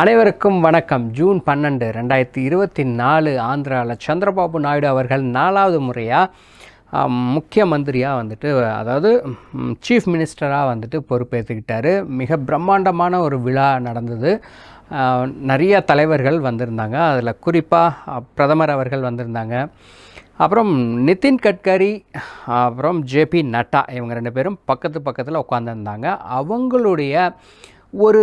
அனைவருக்கும் வணக்கம். ஜூன் பன்னெண்டு ரெண்டாயிரத்தி இருபத்தி நாலு ஆந்திராவில் சந்திரபாபு நாயுடு அவர்கள் நாலாவது முறையாக முக்கிய மந்திரியாக வந்துட்டு அதாவது சீஃப் மினிஸ்டராக வந்துட்டு பொறுப்பேற்றுக்கிட்டார் மிக பிரம்மாண்டமான ஒரு விழா நடந்தது. நிறைய தலைவர்கள் வந்திருந்தாங்க. அதில் குறிப்பாக பிரதமர் அவர்கள் வந்திருந்தாங்க. அப்புறம் நிதின் கட்கரி அப்புறம் ஜேபி நட்டா இவங்க ரெண்டு பேரும் பக்கத்து பக்கத்தில் உட்காந்துருந்தாங்க அவங்களுடைய ஒரு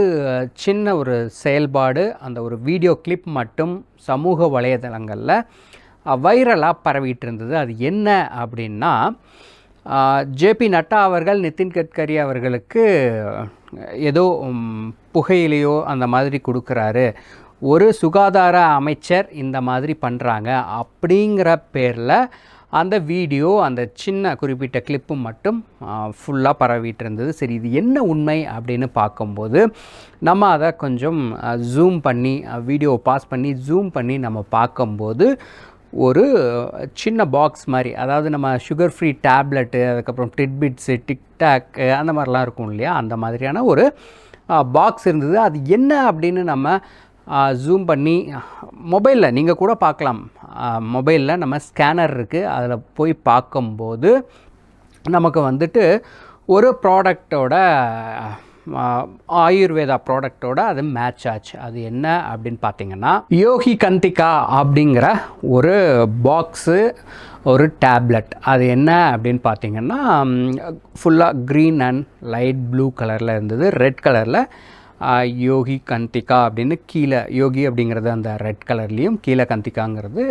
சின்ன ஒரு செயல்பாடு அந்த ஒரு வீடியோ கிளிப் மட்டும் சமூக வலைதளங்களில் வைரலாக பரவிட்டு இருந்தது அது என்ன அப்படின்னா ஜேபி நட்டா அவர்கள் நிதின் கட்கரி அவர்களுக்கு ஏதோ புகையிலையோ அந்த மாதிரி கொடுக்குறாரு. ஒரு சுகாதார அமைச்சர் இந்த மாதிரி பண்ணுறாங்க அப்படிங்கிற பேரில் அந்த வீடியோ அந்த சின்ன குறிப்பிட்ட கிளிப்பு மட்டும் ஃபுல்லாக பரவிட்டு இருந்தது சரி இது என்ன உண்மை அப்படின்னு பார்க்கும்போது நம்ம அதை கொஞ்சம் ஜூம் பண்ணி வீடியோ பாஸ் பண்ணி ஜூம் பண்ணி நம்ம பார்க்கும்போது ஒரு சின்ன பாக்ஸ் மாதிரி அதாவது நம்ம சுகர் ஃப்ரீ டேப்லெட்டு அதுக்கப்புறம் டிட்பிட்ஸு டிக்டாக் அந்த மாதிரிலாம் இருக்கும் இல்லையா? அந்த மாதிரியான ஒரு பாக்ஸ் இருந்தது. அது என்ன அப்படின்னு நம்ம ஜூம் பண்ணி மொபைலில் நீங்கள் கூட பார்க்கலாம். மொபைலில் நம்ம ஸ்கேனர் இருக்குது அதில் போய் பார்க்கும்போது நமக்கு வந்துட்டு ஒரு ப்ராடக்டோட ஆயுர்வேதா ப்ராடக்டோட அது மேட்ச் ஆச்சு. அது என்ன அப்படின்னு பார்த்தீங்கன்னா யோகி கந்திகா அப்படிங்கிற ஒரு பாக்ஸு ஒரு டேப்லெட் அது என்ன அப்படின்னு பார்த்தீங்கன்னா ஃபுல்லாக க்ரீன் அண்ட் லைட் ப்ளூ கலரில் இருந்தது. ரெட் கலரில் யோகி கந்திகா அப்படின்னு கீழே யோகி அப்படிங்கிறது அந்த ரெட் கலர்லேயும் கீழே கந்திகாங்கிறது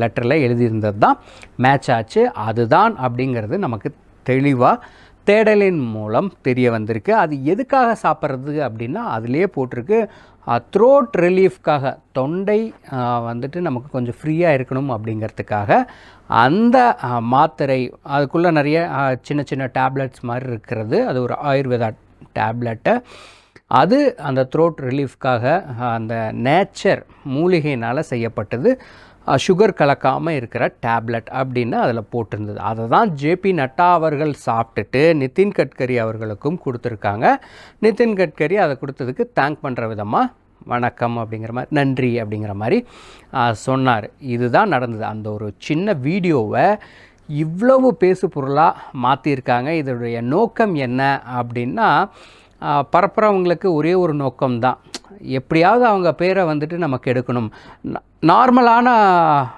லெட்டரில் எழுதியிருந்தது தான். மேட்ச் ஆச்சு. அதுதான் அப்படிங்கிறது நமக்கு தெளிவாக தேடலின் மூலம் தெரிய வந்திருக்கு. அது எதுக்காக சாப்பிட்றது அப்படின்னா அதுலேயே போட்டிருக்கு. த்ரோட் ரிலீஃப்காக தொண்டை வந்துட்டு நமக்கு கொஞ்சம் ஃப்ரீயாக இருக்கணும் அப்படிங்கிறதுக்காக அந்த மாத்திரை அதுக்குள்ளே நிறைய சின்ன சின்ன டேப்லெட்ஸ் மாதிரி இருக்கிறது. அது ஒரு ஆயுர்வேதா டேப்லெட்டை. அது அந்த த்ரோட் ரிலீஃப்காக அந்த நேச்சர் மூலிகையினால் செய்யப்பட்டது. சுகர் கலக்காமல் இருக்கிற டேப்லெட் அப்படின்னு அதில் போட்டிருந்தது. அதை தான் ஜேபி நட்டா அவர்கள் சாப்பிட்டுட்டு நிதின் கட்கரி அவர்களுக்கும் கொடுத்துருக்காங்க. நிதின் கட்கரி அதை கொடுத்ததுக்கு தேங்க் பண்ணுற விதமாக வணக்கம் அப்படிங்கிற மாதிரி நன்றி அப்படிங்கிற மாதிரி சொன்னார். இதுதான் நடந்தது. அந்த ஒரு சின்ன வீடியோவை இவ்வளவு பேசு பொருளாக மாற்றியிருக்காங்க இதனுடைய நோக்கம் என்ன அப்படின்னா பரப்புகிறவங்களுக்கு பரப்புறவங்களுக்கு ஒரே ஒரு நோக்கம்தான். எப்படியாவது அவங்க பேரை வந்துட்டு நமக்கு எடுக்கணும். ந- நார்மலான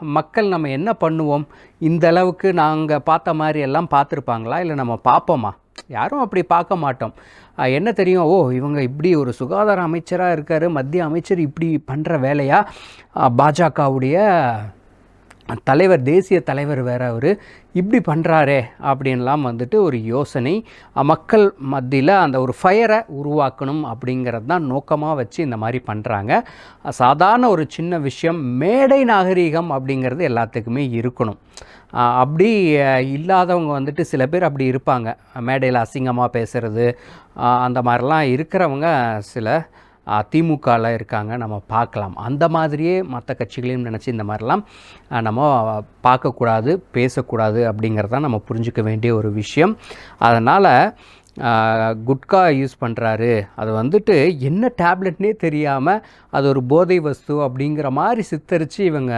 மக்கள் நம்ம என்ன பண்ணுவோம்? இந்த அளவுக்கு நாங்கள் பார்த்த மாதிரி எல்லாம் பார்த்துருப்பாங்களா? இல்லை நம்ம பார்ப்போமா? யாரும் அப்படி பார்க்க மாட்டோம். என்ன தெரியும்? ஓ இவங்க இப்படி ஒரு சுகாதார அமைச்சராக இருக்கார். மத்திய அமைச்சர் இப்படி பண்ணுற வேலையாக பாஜகவுடைய தலைவர் தேசிய தலைவர் வேற அவர் இப்படி பண்ணுறாரே அப்படின்லாம் வந்துட்டு ஒரு யோசனை. மக்கள் மத்தியில் அந்த ஒரு ஃபயரை உருவாக்கணும் அப்படிங்கிறது தான் நோக்கமாக வச்சு இந்த மாதிரி பண்ணுறாங்க சாதாரண ஒரு சின்ன விஷயம் மேடை நாகரீகம் அப்படிங்கிறது எல்லாத்துக்குமே இருக்கணும். அப்படி இல்லாதவங்க வந்துட்டு சில பேர் அப்படி இருப்பாங்க. மேடையில் அசிங்கமாக பேசுகிறது அந்த மாதிரிலாம் இருக்கிறவங்க சில திமுகவில் இருக்காங்க நம்ம பார்க்கலாம். அந்த மாதிரியே மற்ற கட்சிகளையும் நினச்சி இந்த மாதிரிலாம் நம்ம பார்க்கக்கூடாது பேசக்கூடாது அப்படிங்கிறதான் நம்ம புரிஞ்சுக்க வேண்டிய ஒரு விஷயம். அதனால் குட்கா யூஸ் பண்ணுறாரு அது வந்துட்டு என்ன டேப்லெட்னே தெரியாமல் அது ஒரு போதை வஸ்து அப்படிங்கிற மாதிரி சித்தரித்து இவங்க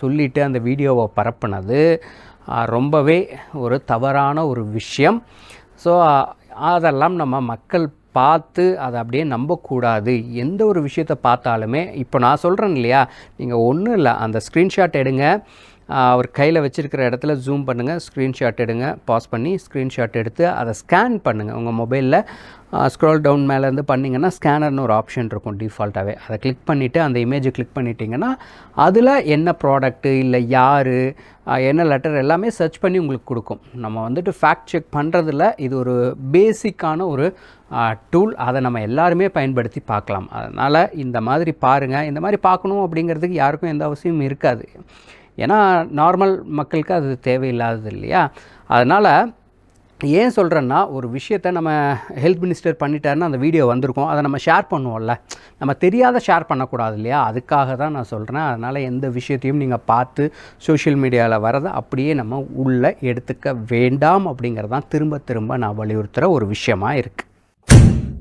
சொல்லிட்டு அந்த வீடியோவை பரப்புனது. ரொம்பவே ஒரு தவறான ஒரு விஷயம். ஸோ அதெல்லாம் நம்ம மக்கள் பார்த்து அதை அப்படியே நம்பக்கூடாது. எந்த ஒரு விஷயத்தை பார்த்தாலுமே இப்போ நான் சொல்கிறேன் இல்லையா? நீங்கள் ஒன்றும் இல்லை அந்த ஸ்க்ரீன்ஷாட் எடுங்க. அவர் கையில் வச்சுருக்கிற இடத்துல ஜூம் பண்ணுங்கள் ஸ்க்ரீன்ஷாட் எடுங்க பாஸ் பண்ணி ஸ்க்ரீன்ஷாட் எடுத்து அதை ஸ்கேன் பண்ணுங்கள் உங்கள் மொபைலில் ஸ்க்ரோல் டவுன் மேலேருந்து பண்ணிங்கன்னா ஸ்கேனர்னு ஒரு ஆப்ஷன் இருக்கும் டிஃபால்ட்டாகவே அதை கிளிக் பண்ணிவிட்டு அந்த இமேஜை கிளிக் பண்ணிட்டீங்கன்னா அதில் என்ன ப்ராடக்ட்டு இல்லை யார் என்ன லெட்டர் எல்லாமே சர்ச் பண்ணி உங்களுக்கு கொடுக்கும். நம்ம வந்துட்டு ஃபேக்ட் செக் பண்ணுறதில் இது ஒரு பேசிக்கான ஒரு டூல் அதை நம்ம எல்லாருமே பயன்படுத்தி பார்க்கலாம். அதனால் இந்த மாதிரி பாருங்கள் இந்த மாதிரி பார்க்கணும் அப்படிங்கிறதுக்கு யாருக்கும் எந்த அவசியமும் இருக்காது. ஏன்னா நார்மல் மக்களுக்கு அது தேவையில்லாதது இல்லையா? அதனால் ஏன் சொல்கிறேன்னா ஒரு விஷயத்தை நம்ம ஹெல்த் மினிஸ்டர் பண்ணிட்டாருன்னா அந்த வீடியோ வந்திருக்கும். அதை நம்ம ஷேர் பண்ணுவோம்ல. நம்ம தெரியாத ஷேர் பண்ணக்கூடாது இல்லையா? அதுக்காக தான் நான் சொல்கிறேன் அதனால் எந்த விஷயத்தையும் நீங்கள் பார்த்து சோஷியல் மீடியாவில் வரதை அப்படியே நம்ம உள்ளே எடுத்துக்க வேண்டாம் அப்படிங்கிறது தான் திரும்ப திரும்ப நான் வலியுறுத்துகிற ஒரு விஷயமாக இருக்குது